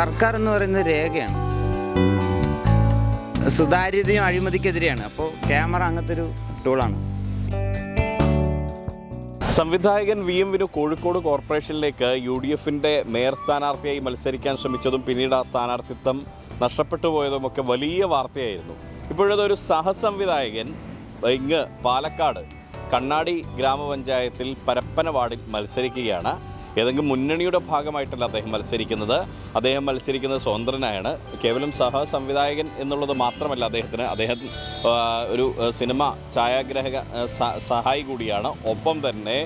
സർക്കാർ എന്ന് പറയുന്നത് രേഖയാണ്. സുതാര്യതയും അഴിമതിക്കെതിരെയാണ്. അപ്പോൾ ക്യാമറ അങ്ങനത്തെ ഒരു ടൂളാണ് സംവിധായകൻ വി എം വിനു കോഴിക്കോട് കോർപ്പറേഷനിലേക്ക് യു ഡി എഫിന്റെ മേയർ സ്ഥാനാർത്ഥിയായി മത്സരിക്കാൻ ശ്രമിച്ചതും പിന്നീട് ആ സ്ഥാനാർത്ഥിത്വം നഷ്ടപ്പെട്ടു പോയതുമൊക്കെ വലിയ വാർത്തയായിരുന്നു. ഇപ്പോഴത്തെ ഇപ്പോഴതൊരു സഹസംവിധായകൻ ഇങ്ങ് പാലക്കാട് കണ്ണാടി ഗ്രാമപഞ്ചായത്തിൽ പരപ്പന വാർഡിൽ മത്സരിക്കുകയാണ്. ഏതെങ്കിലും മുന്നണിയുടെ ഭാഗമായിട്ടല്ല അദ്ദേഹം മത്സരിക്കുന്നത്. അദ്ദേഹം മത്സരിക്കുന്നത് സ്വതന്ത്രനായാണ്. കേവലം സഹ സംവിധായകൻ എന്നുള്ളത് മാത്രമല്ല അദ്ദേഹത്തിന്. അദ്ദേഹം ഒരു സിനിമ ഛായാഗ്രഹക സഹായി കൂടിയാണ്. ഒപ്പം തന്നെ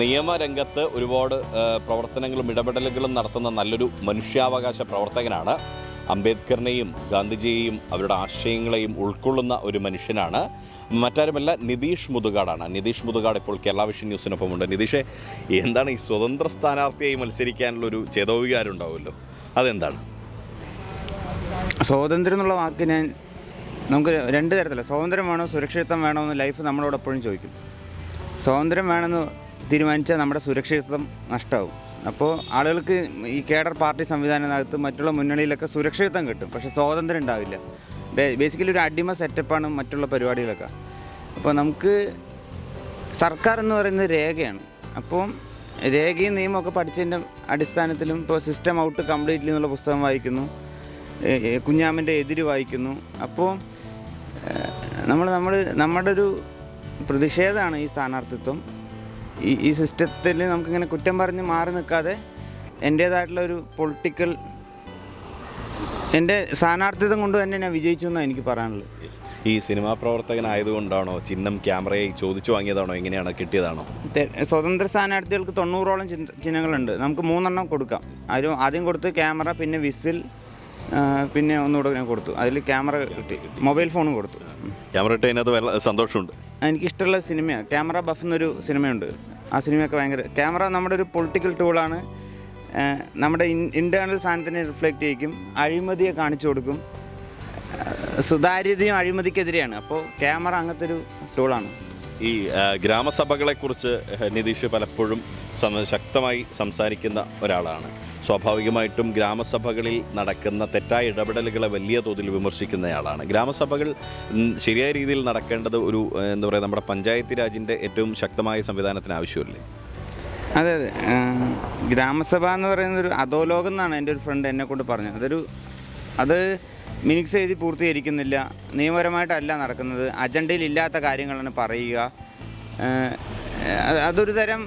നിയമരംഗത്ത് ഒരുപാട് പ്രവർത്തനങ്ങളും ഇടപെടലുകളും നടത്തുന്ന നല്ലൊരു മനുഷ്യാവകാശ പ്രവർത്തകനാണ്. അംബേദ്കറിനെയും ഗാന്ധിജിയെയും അവരുടെ ആശയങ്ങളെയും ഉൾക്കൊള്ളുന്ന ഒരു മനുഷ്യനാണ്. മറ്റാരുമല്ല നിതീഷ് മുതുകാടാണ്. നിതീഷ് മുതുകാട് ഇപ്പോൾ കേരള വിഷൻ ന്യൂസിനൊപ്പമുണ്ട്. നിതീഷെ എന്താണ് ഈ സ്വതന്ത്ര സ്ഥാനാർത്ഥിയായി മത്സരിക്കാനുള്ളൊരു ചേതോവികാരം ഉണ്ടാവുമല്ലോ അതെന്താണ്? സ്വാതന്ത്ര്യം എന്നുള്ള വാക്ക് ഞാൻ നമുക്ക് രണ്ട് തരത്തില്ല സ്വാതന്ത്ര്യം വേണോ സുരക്ഷിതത്വം വേണോ എന്ന് ലൈഫ് നമ്മളോട് എപ്പോഴും ചോദിക്കും. സ്വാതന്ത്ര്യം വേണമെന്ന് തീരുമാനിച്ചാൽ നമ്മുടെ സുരക്ഷിതത്വം നഷ്ടമാവും അപ്പോൾ ആളുകൾക്ക് ഈ കേഡർ പാർട്ടി സംവിധാനത്തിനകത്ത് മറ്റുള്ള മുന്നണിയിലൊക്കെ സുരക്ഷിതത്വം കിട്ടും. പക്ഷേ സ്വാതന്ത്ര്യം ഉണ്ടാവില്ല. ബേസിക്കലി ഒരു അടിമ സെറ്റപ്പാണ് മറ്റുള്ള പരിപാടികളൊക്കെ. അപ്പോൾ നമുക്ക് സർക്കാർ എന്ന് പറയുന്നത് രേഖയാണ്. അപ്പോൾ രേഖയും നിയമമൊക്കെ പഠിച്ചതിന്റെ അടിസ്ഥാനത്തിലും ഇപ്പോൾ സിസ്റ്റം ഔട്ട് കംപ്ലീറ്റ്ലി എന്നുള്ള പുസ്തകം വായിക്കുന്നു. കുഞ്ഞാമിന്റെ എതിര് വായിക്കുന്നു. അപ്പോൾ നമ്മൾ നമ്മൾ നമ്മുടെ ഒരു പ്രതിഷേധമാണ് ഈ സ്ഥാനാർത്ഥിത്വം. ഈ ഈ സിസ്റ്റത്തിൽ നമുക്കിങ്ങനെ കുറ്റം പറഞ്ഞ് മാറി നിൽക്കാതെ എന്റേതായിട്ടുള്ള ഒരു പൊളിറ്റിക്കൽ എന്റെ സ്ഥാനാർത്ഥിത്വം കൊണ്ട് തന്നെ ഞാൻ വിജയിച്ചു എന്നാണ് എനിക്ക് പറയാനുള്ളത്. ഈ സിനിമാ പ്രവർത്തകനായതുകൊണ്ടാണോ ചിഹ്നം ക്യാമറയെ ചോദിച്ചു വാങ്ങിയതാണോ എങ്ങനെയാണ് കിട്ടിയതാണോ? സ്വതന്ത്ര സ്ഥാനാർത്ഥികൾക്ക് തൊണ്ണൂറോളം ചിഹ്ന- ചിഹ്നങ്ങളുണ്ട്. നമുക്ക് മൂന്നെണ്ണം കൊടുക്കാം. അതിൽ ആദ്യം കൊടുത്ത് ക്യാമറ പിന്നെ വിസിൽ പിന്നെ ഒന്നുകൂടെ ഞാൻ കൊടുത്തു. അതിൽ ക്യാമറ കിട്ടി. മൊബൈൽ ഫോണും കൊടുത്തു. ക്യാമറ ഇട്ട് അതിനകത്ത് സന്തോഷമുണ്ട്? എനിക്കിഷ്ടമുള്ള സിനിമയാണ് ക്യാമറ ബഫ് എന്നൊരു സിനിമയുണ്ട്. ആ സിനിമയൊക്കെ ഭയങ്കര ക്യാമറ നമ്മുടെ ഒരു പൊളിറ്റിക്കൽ ടൂളാണ്. നമ്മുടെ ഇന്റേർണൽ സാധനത്തിനെ റിഫ്ലക്റ്റ് ചെയ്യിക്കും. അഴിമതിയെ കാണിച്ചു കൊടുക്കും. സുതാര്യതയും അഴിമതിക്കെതിരെയാണ്. അപ്പോൾ ക്യാമറ അങ്ങനത്തെ ഒരു ടൂളാണ്. ഈ ഗ്രാമസഭകളെക്കുറിച്ച് നിതീഷ് പലപ്പോഴും ശക്തമായി സംസാരിക്കുന്ന ഒരാളാണ്. സ്വാഭാവികമായിട്ടും ഗ്രാമസഭകളിൽ നടക്കുന്ന തെറ്റായ ഇടപെടലുകളെ വലിയ തോതിൽ വിമർശിക്കുന്നയാളാണ്. ഗ്രാമസഭകൾ ശരിയായ രീതിയിൽ നടക്കേണ്ടത് ഒരു എന്താ പറയുക നമ്മുടെ പഞ്ചായത്ത് രാജിന്റെ ഏറ്റവും ശക്തമായ സംവിധാനത്തിന് ആവശ്യമല്ലേ? അതെ അതെ. ഗ്രാമസഭ എന്ന് പറയുന്നത് ഒരു അധോലോകം എന്നാണ് എന്റെ ഒരു ഫ്രണ്ട് എന്നെ കൊണ്ട് പറഞ്ഞത്. അതൊരു അത് മിനിക്സ് എഴുതി പൂർത്തീകരിക്കുന്നില്ല. നിയമപരമായിട്ടല്ല നടക്കുന്നത്. അജണ്ടയിൽ ഇല്ലാത്ത കാര്യങ്ങളാണ് പറയുക. അത് അതൊരു തരം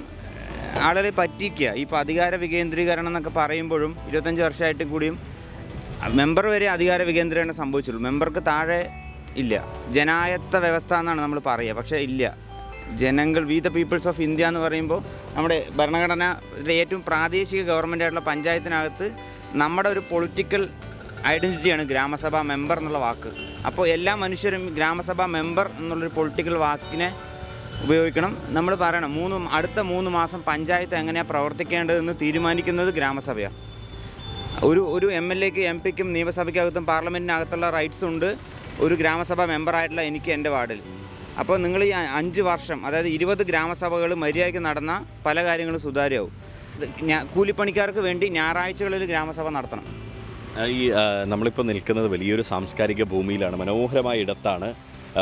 ആളുകളെ പറ്റിക്കുക. ഇപ്പോൾ അധികാര വികേന്ദ്രീകരണം എന്നൊക്കെ പറയുമ്പോഴും ഇരുപത്തഞ്ച് വർഷമായിട്ട് കൂടിയും മെമ്പർ വരെ അധികാര വികേന്ദ്രീകരണം സംഭവിച്ചുള്ളൂ മെമ്പർക്ക് താഴെ ഇല്ല. ജനായത്ത വ്യവസ്ഥ എന്നാണ് നമ്മൾ പറയുക. പക്ഷേ ഇല്ല. ജനങ്ങൾ we the peoples of India എന്ന് പറയുമ്പോൾ നമ്മുടെ ഭരണഘടന ഏറ്റവും പ്രാദേശിക ഗവൺമെന്റ് ആയിട്ടുള്ള പഞ്ചായത്തിനകത്ത് നമ്മുടെ ഒരു പൊളിറ്റിക്കൽ ഐഡന്റിറ്റിയാണ് ഗ്രാമസഭാ മെമ്പർ എന്നുള്ള വാക്ക്. അപ്പോൾ എല്ലാ മനുഷ്യരും ഗ്രാമസഭാ മെമ്പർ എന്നുള്ളൊരു പൊളിറ്റിക്കൽ വാക്കിനെ ഉപയോഗിക്കണം. നമ്മൾ പറയണം മൂന്ന് അടുത്ത മൂന്ന് മാസം പഞ്ചായത്ത് എങ്ങനെയാണ് പ്രവർത്തിക്കേണ്ടതെന്ന് തീരുമാനിക്കുന്നത് ഗ്രാമസഭയാണ്. ഒരു ഒരു എം എൽ എക്ക് എം പിക്കും നിയമസഭയ്ക്കകത്തും പാർലമെന്റിനകത്തുള്ള റൈറ്റ്സ് ഉണ്ട്. ഒരു ഗ്രാമസഭ മെമ്പറായിട്ടുള്ള എനിക്ക് എന്റെ വാർഡിൽ. അപ്പോൾ നിങ്ങൾ ഈ അഞ്ച് വർഷം അതായത് ഇരുപത് ഗ്രാമസഭകൾ മര്യാദയ്ക്ക് നടന്ന പല കാര്യങ്ങളും സുതാര്യമാവും. കൂലിപ്പണിക്കാർക്ക് വേണ്ടി ഞായറാഴ്ചകളിൽ ഗ്രാമസഭ നടത്തണം. ഈ നമ്മളിപ്പോൾ നിൽക്കുന്നത് വലിയൊരു സാംസ്കാരിക ഭൂമിയിലാണ്. മനോഹരമായ ഇടത്താണ്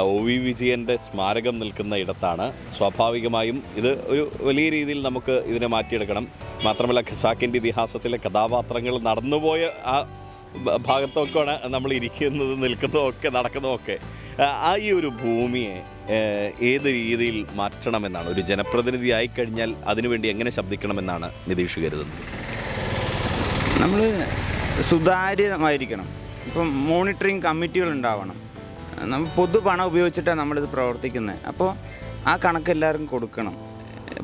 ഒ വി വിജയന്റെ സ്മാരകം നിൽക്കുന്ന ഇടത്താണ്. സ്വാഭാവികമായും ഇത് ഒരു വലിയ രീതിയിൽ നമുക്ക് ഇതിനെ മാറ്റിയെടുക്കണം. മാത്രമല്ല ഖസാക്കിന്റെ ഇതിഹാസത്തിലെ കഥാപാത്രങ്ങൾ നടന്നുപോയ ആ ഭാഗത്തൊക്കെയാണ് നമ്മൾ ഇരിക്കുന്നത് നിൽക്കുന്നതൊക്കെ നടക്കുന്നതൊക്കെ ആ, ഈ ഒരു ഭൂമിയെ ഏത് രീതിയിൽ മാറ്റണമെന്നാണ് ഒരു ജനപ്രതിനിധി ആയിക്കഴിഞ്ഞാൽ അതിനുവേണ്ടി എങ്ങനെ ശബ്ദിക്കണമെന്നാണ് നിതീഷ് കരുതുന്നത്? നമ്മൾ സുതാര്യമായിരിക്കണം. ഇപ്പം മോണിറ്ററിങ് കമ്മിറ്റികൾ ഉണ്ടാവണം പൊതു പണം ഉപയോഗിച്ചിട്ടാണ് നമ്മളിത് പ്രവർത്തിക്കുന്നത്. അപ്പോൾ ആ കണക്ക് എല്ലാവർക്കും കൊടുക്കണം.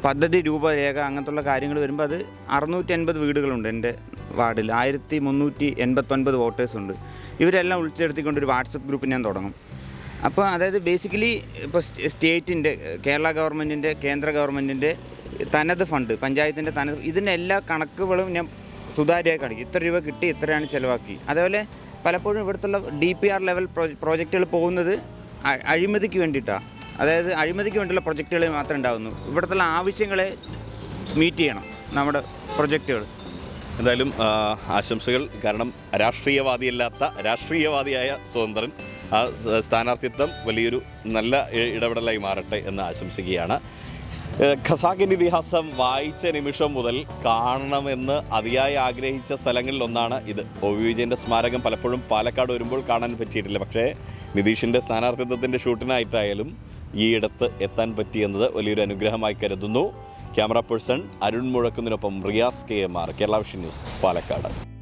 പദ്ധതി രൂപരേഖ അങ്ങനത്തുള്ള കാര്യങ്ങൾ വരുമ്പോൾ അത് അറുന്നൂറ്റി എൺപത് വീടുകളുണ്ട് എന്റെ വാർഡിൽ. ആയിരത്തി മുന്നൂറ്റി എൺപത്തൊൻപത് വോട്ടേഴ്സ് ഉണ്ട്. ഇവരെല്ലാം ഉൾച്ചേർത്തിക്കൊണ്ട് ഒരു വാട്സപ്പ് ഗ്രൂപ്പ് ഞാൻ തുടങ്ങും. അപ്പോൾ അതായത് ബേസിക്കലി ഇപ്പോൾ സ്റ്റേറ്റിന്റെ കേരള ഗവൺമെന്റിന്റെ കേന്ദ്ര ഗവൺമെന്റിന്റെ തനത് ഫണ്ട് പഞ്ചായത്തിന്റെ തനത് ഇതിന്റെ എല്ലാ കണക്കുകളും ഞാൻ സുതാര്യമായി കാണിക്കും. ഇത്ര രൂപ കിട്ടി ഇത്രയാണ് ചിലവാക്കി. അതേപോലെ പലപ്പോഴും ഇവിടുത്തുള്ള ഡി പി ആർ ലെവൽ പ്രോജക്റ്റുകൾ പോകുന്നത് അഴിമതിക്ക് വേണ്ടിയിട്ടാണ് അതായത് അഴിമതിക്ക് വേണ്ടിയുള്ള പ്രൊജക്റ്റുകൾ മാത്രമേ ഉണ്ടാകുന്നു ഇവിടുത്തുള്ള ആവശ്യങ്ങളെ മീറ്റ് ചെയ്യണം നമ്മുടെ പ്രൊജക്റ്റുകൾ എന്തായാലും ആശംസകൾ. കാരണം രാഷ്ട്രീയവാദിയല്ലാത്ത രാഷ്ട്രീയവാദിയായ സ്വതന്ത്രൻ ആ സ്ഥാനാർത്ഥിത്വം വലിയൊരു നല്ല ഇടപെടലായി മാറട്ടെ എന്ന് ആശംസിക്കുകയാണ്. ഖസാക്കിന്റെ ഇതിഹാസം വായിച്ച നിമിഷം മുതൽ കാണണമെന്ന് അതിയായി ആഗ്രഹിച്ച സ്ഥലങ്ങളിൽ ഒന്നാണ് ഇത്. ഒ വി വിജയന്റെ സ്മാരകം പലപ്പോഴും പാലക്കാട് വരുമ്പോൾ കാണാൻ പറ്റിയിട്ടില്ല. പക്ഷേ നിതീഷിന്റെ സ്ഥാനാർത്ഥിത്വത്തിന്റെ ഷൂട്ടിനായിട്ടായാലും ഈ ഇടത്ത് എത്താൻ പറ്റിയെന്നത് വലിയൊരു അനുഗ്രഹമായി കരുതുന്നു. Camera person Arun മുഴക്കുന്നതിനൊപ്പം Riyas K M R Kerala Vision News Palakkad.